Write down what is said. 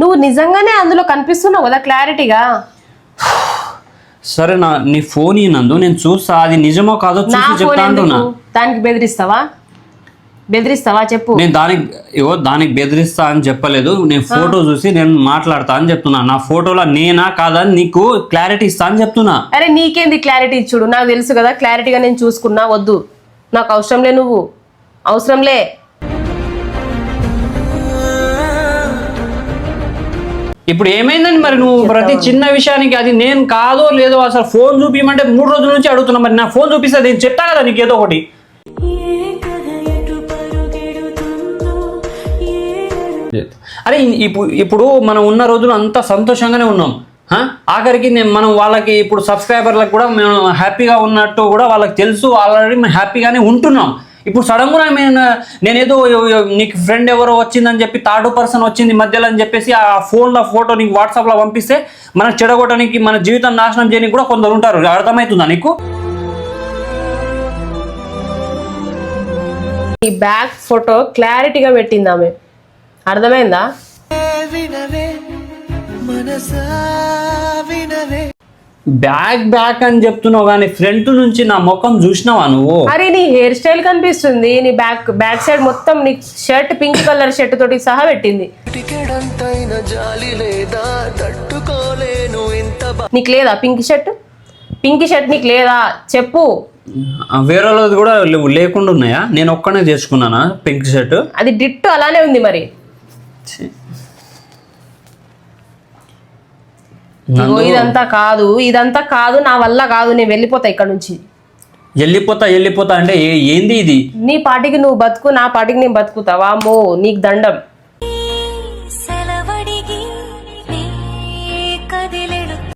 నువ్వు నిజంగానే అందులో కనిపిస్తున్నావు కదా క్లారిటీగా? సరే నా నీ ఫోన్ ఇన్నందు నేను చూస్తా. అది నిజమో కాదో నా చూసి ఫోన్ ఎందుకు? దానికి బెదిరిస్తావా? బెదిరిస్తావా? చెప్పు. నేను దానికి ఇగో దానికి బెదిరిస్తా అని చెప్పలేదు. నేను ఫోటో చూసి నేను మాట్లాడతా అని చెప్తున్నా. నా ఫోటోలో నేనా కాదా అని నీకు క్లారిటీ ఇస్తా అని చెప్తున్నా. అరే నీకేంది క్లారిటీ ఇచ్చుడు నాకు తెలుసు కదా క్లారిటీగా నేను చూసుకున్నా. వద్దు. నాకు అవసరంలే నువ్వు. అవసరంలే ఇప్పుడు ఏమైందని మరి నువ్వు ప్రతి చిన్న విషయానికి అది నేను కాదో లేదో అసలు ఫోన్ చూపించమంటే మూడు రోజుల నుంచి అడుగుతున్నా మరి నా ఫోన్ చూపిస్తే నేను చెప్తా కదా నీకు ఏదో ఒకటి. అరే ఇప్పుడు ఇప్పుడు మనం ఉన్న రోజులు అంతా సంతోషంగానే ఉన్నాం? ఆఖరికి నేను మనం వాళ్ళకి ఇప్పుడు సబ్స్క్రైబర్లకు కూడా మేము హ్యాపీగా ఉన్నట్టు కూడా వాళ్ళకి తెలుసు. ఆల్రెడీ మేము హ్యాపీగానే ఉంటున్నాం. ఇప్పుడు సడన్గా నేను నేనేదో నీకు ఫ్రెండ్ ఎవరో వచ్చిందని చెప్పి థర్డ్ పర్సన్ వచ్చింది మధ్యలో అని చెప్పేసి ఆ ఫోన్లో ఫోటో నీకు వాట్సాప్లో పంపిస్తే మనం చెడగొట్టడానికి మన జీవితం నాశనం చేయడానికి కూడా కొందరు ఉంటారు. అర్థమవుతుందా నీకు? ఈ బ్యాక్ ఫోటో క్లారిటీగా పెట్టింది ఆమె. అర్థమైందా? బ్యాక్ బ్యాక్ అని చెప్తున్నావు కానీ ఫ్రంట్ నుంచి నా ముఖం చూసినావా నువ్వు? అరే నీ హెయిర్ స్టైల్ కనిపిస్తుంది. నీ బ్యాక్ బ్యాక్ సైడ్ మొత్తం నీ షర్ట్ పింక్ కలర్ షర్ట్ తోటి సహా పెట్టింది. నీకు లేదా పింక్ షర్ట్? పింక్ షర్ట్ నీకు లేదా? చెప్పు. వేరే వాళ్ళది కూడా లేకుండా ఉన్నాయా? నేను ఒక్కనే చేసుకున్నానా పింక్ షర్ట్? అది డిట్టు అలానే ఉంది మరి. ఇగో ఇదంతా కాదు ఇదంతా కాదు నా వల్ల కాదు నేను వెళ్ళిపోతా ఇక్కడ నుంచి. వెళ్ళిపోతా వెళ్ళిపోతా అంటే ఏంది ఇది? నీ పాటికి నువ్వు బతుకు నా పాటికి నేను బతుకుతా వామ్మో నీకు దండం.